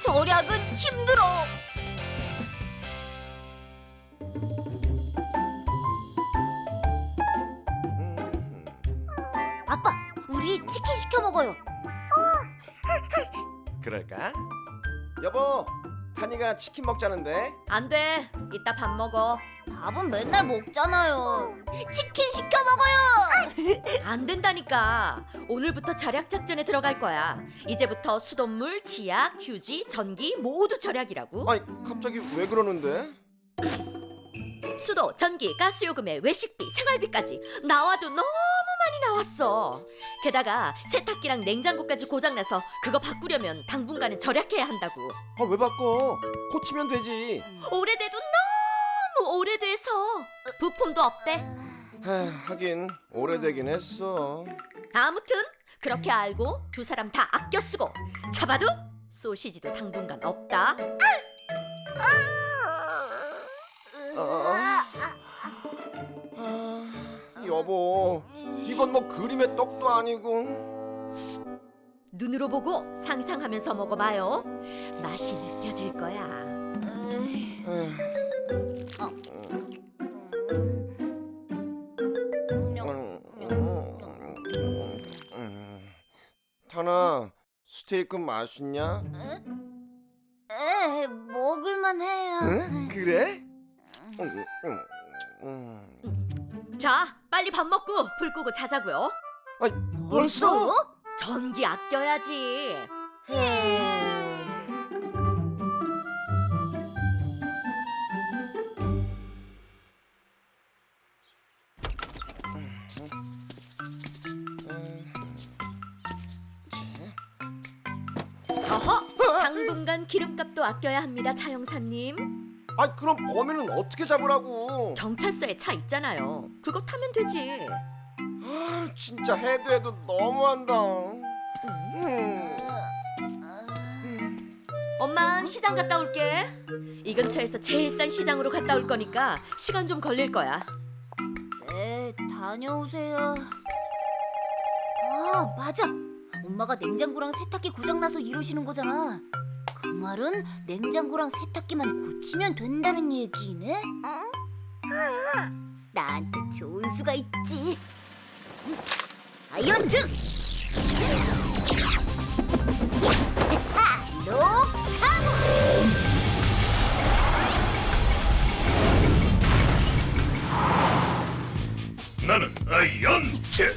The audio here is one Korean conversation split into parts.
절약은 힘들어. 음, 아빠, 우리 치킨 시켜 먹어요. 그럴까? 여보, 타니가 치킨 먹자는데. 안 돼. 이따 밥 먹어. 밥은 맨날 먹잖아요. 치킨 시켜 먹어요. 안 된다니까. 오늘부터 절약 작전에 들어갈 거야. 이제부터 수돗물, 치약, 휴지, 전기 모두 절약이라고. 아니, 갑자기 왜 그러는데? 수도, 전기, 가스 요금에 외식비, 생활비까지 나와도 너무 많이 나왔어. 게다가 세탁기랑 냉장고까지 고장나서 그거 바꾸려면 당분간은 절약해야 한다고. 아, 왜 바꿔? 고치면 되지. 오래돼도 너무 오래돼서 부품도 없대. 하, 하긴 오래되긴 했어. 아무튼 그렇게 알고 두 사람 다 아껴 쓰고 잡아도 소시지도 당분간 없다. 아, 아, 여보, 이건 뭐 그림의 떡도 아니고. 눈으로 보고 상상하면서 먹어봐요. 맛이 느껴질 거야. 에휴, 음, 음, 음. 타나, 스테이크 맛있냐? 에, 먹을만 해요. 응? 그래? 음, 음, 음. 자, 빨리 밥 먹고 불 끄고 자자고요. 아니, 벌써? 전기 아껴야지. 어허, 당분간 기름값도 아껴야 합니다, 차영사님. 아, 그럼 범인은 어떻게 잡으라고? 경찰서에 차 있잖아요. 그거 타면 되지. 아, 진짜 해도 해도 너무한다. 음. 엄마 시장 갔다 올게. 이 근처에서 제일 싼 시장으로 갔다 올 거니까 시간 좀 걸릴 거야. 네, 다녀오세요. 아, 맞아. 엄마가 냉장고랑 세탁기 고장나서 이러시는 거잖아. 그 말은 냉장고랑 세탁기만 고치면 된다는 얘기네? 나한테 좋은 수가 있지. 아이언트! 로카모! 나는 아이언트.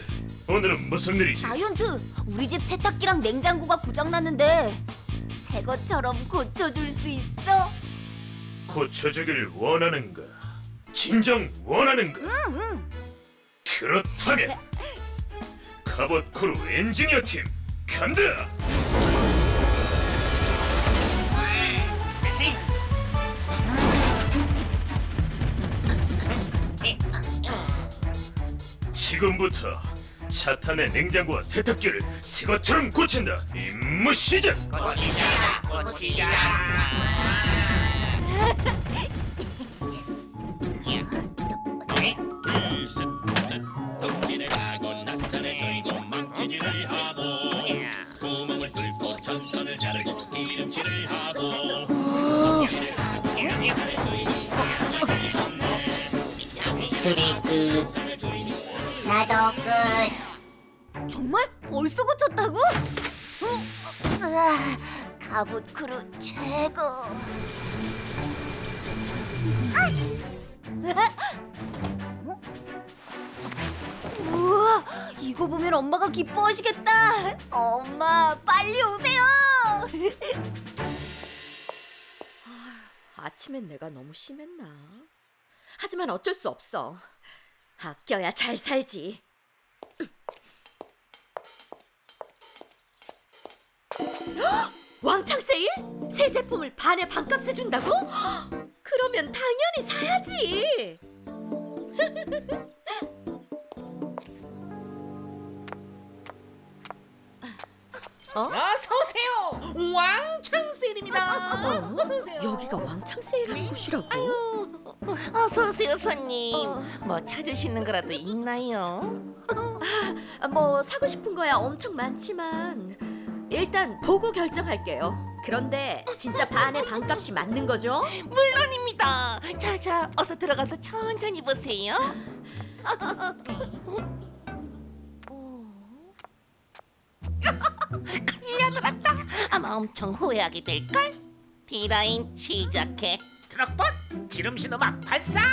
오늘은 무슨 일이지? 아이언트, 우리 집 세탁기랑 냉장고가 고장났는데 새 것처럼 고쳐줄 수 있어? 고쳐주길 원하는가? 진정 원하는가? 그렇다면 갑옷 크루 엔지니어 팀 간다. 지금부터 차탄의 냉장고와 세탁기를 새 것처럼 고친다. 임무 시작. 둘셋넷 고쳤다고? 응. 아, 갑옷 크루 최고. 아! 어? 우와, 이거 보면 엄마가 기뻐하시겠다. 엄마, 빨리 오세요. 아침엔 내가 너무 심했나? 하지만 어쩔 수 없어. 아껴야 잘 살지. 왕창 세일? 새 제품을 반에 반값에 준다고? 헉! 그러면 당연히 사야지. 어서 오세요. 왕창 세일입니다. 어서 오세요. 여기가 왕창 세일한 곳이라고? 어서 오세요, 손님. 뭐 찾으시는 거라도 있나요? 아, 뭐 사고 싶은 거야 엄청 많지만 일단 보고 결정할게요. 그런데 진짜 반의 반값이 맞는 거죠? 물론입니다. 자자, 어서 들어가서 천천히 보세요. 걸려들었다. 아마 엄청 후회하게 될 걸. 디라인 시작해. 트럭봇 지름신 음악 발사 사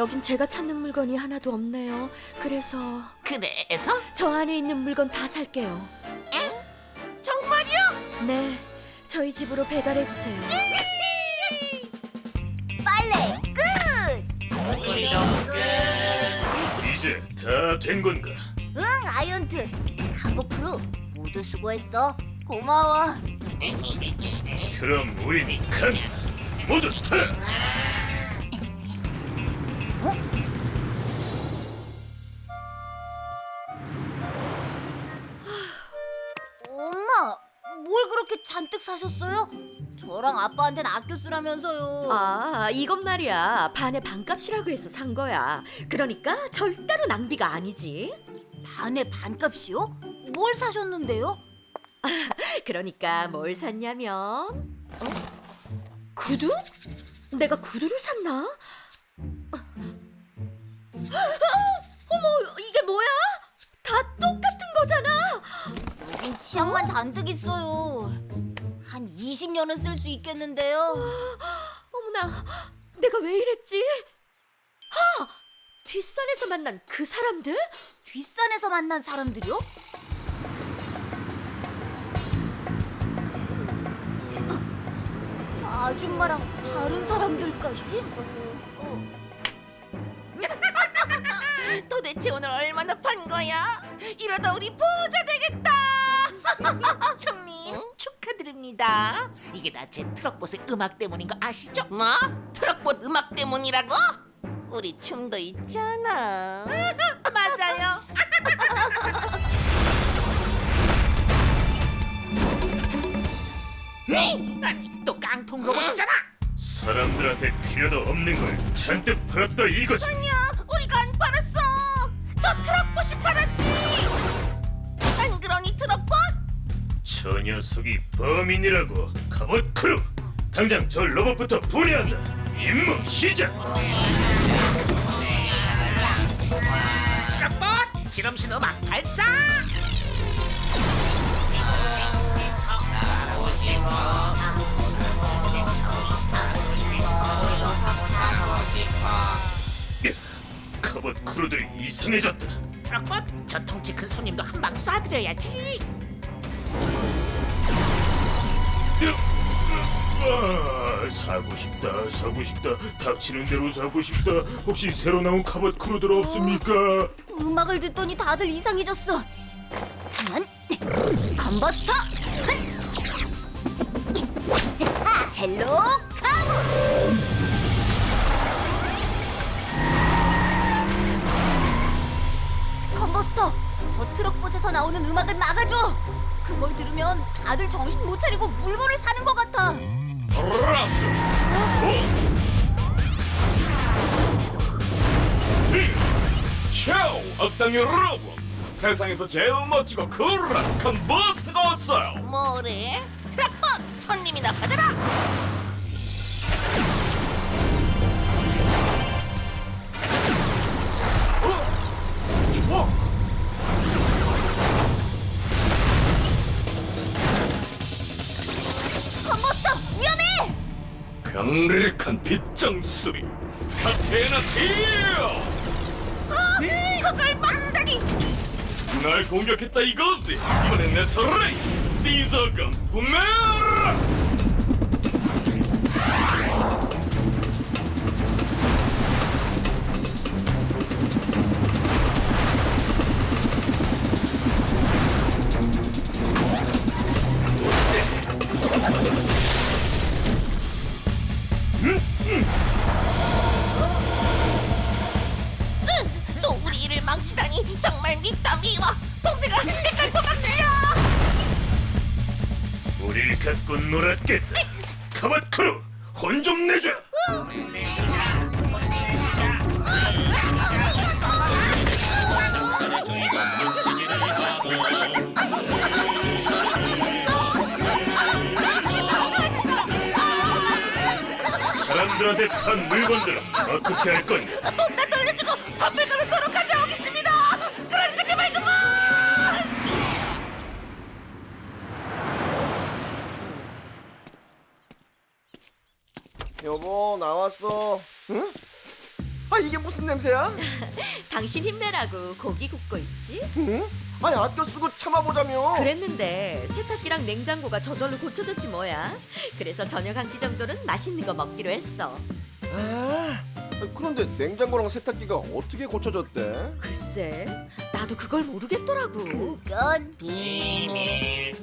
여긴 제가 찾는 물건이 하나도 없네요. 그래서 그래서 저 안에 있는 물건 다 살게요. 정말이요? 네, 저희 집으로 배달해 주세요. 빨래 끝. 이제 다 된 건가? 응, 아이언트. 가보크루 모두 수고했어. 고마워. 그럼 우린 간 모두 타! 엄마, 뭘 그렇게 잔뜩 사셨어요? 저랑 아빠한테는 아껴 쓰라면서요. 아, 이건 말이야. 반의 반값이라고 해서 산 거야. 그러니까 절대로 낭비가 아니지. 반의 반값이요? 뭘 사셨는데요? 그러니까 뭘 샀냐면 어? 구두? 내가 구두를 샀나? 아, 어머 이게 뭐야? 다 똑같은 거잖아. 여긴 치약만 잔뜩 있어요. 한 20년은 쓸 수 있겠는데요. 어머나 내가 왜 이랬지? 아 뒷산에서 만난 그 사람들? 뒷산에서 만난 사람들이요? 아줌마랑 다른 사람들까지? 도 대체 오늘 얼마나 판 거야? 이러다 우리 부자 되겠다. 형님 축하드립니다 이게 다 제 트럭봇의 음악 때문인 거 아시죠? 뭐? 트럭봇 음악 때문이라고? 우리 춤도 있잖아. 맞아요 아니 또 깡통 로봇이잖아 사람들한테 필요도 없는 걸 잔뜩 팔았다 이거지. 아니 저 녀석이 범인이라고. 갑옷 크루! 당장 저 로봇부터 분해한다. 임무 시작! 트럭봇! 지름신 음악 발사! 갑옷 크루들이 이상해졌다. 트럭봇 저 덩치 큰 손님도 한 방 쏴드려야지 아, 사고 싶다 사고 싶다 닥치는 대로 사고 싶다 혹시 새로 나온 갑옷 크루들 없습니까? 음악을 듣더니 다들 이상해졌어. 난 컨버터. 하, 헬로 카보. 컨버스터, 저 트럭봇에서 나오는 음악을 막아줘. 그걸 들으면 다들 정신 못 차리고 물건을 사는 것 같아. 캬우 악당 여러분 세상에서 제일 멋지고 쿨한 컨버스트가 왔어요 뭐래? 트럭봇 손님이나 받아라. 컨 병력한 빗장수비 카테나 티어! 그걸 막다니. 날 공격했다 이거지. 이번엔 내 차례. 시저건 구매라 카봇 크루 혼 좀 내줘. 사람들한테 판 물건들은 어떻게 할 거냐? 왔어. 응? 아 이게 무슨 냄새야? 당신 힘내라고 고기 굽고 있지? 응? 아니 아껴 쓰고 참아보자며. 그랬는데 세탁기랑 냉장고가 저절로 고쳐졌지 뭐야. 그래서 저녁 한 끼 정도는 맛있는 거 먹기로 했어. 아, 그런데 냉장고랑 세탁기가 어떻게 고쳐졌대? 글쎄, 나도 그걸 모르겠더라고. 그건 비밀.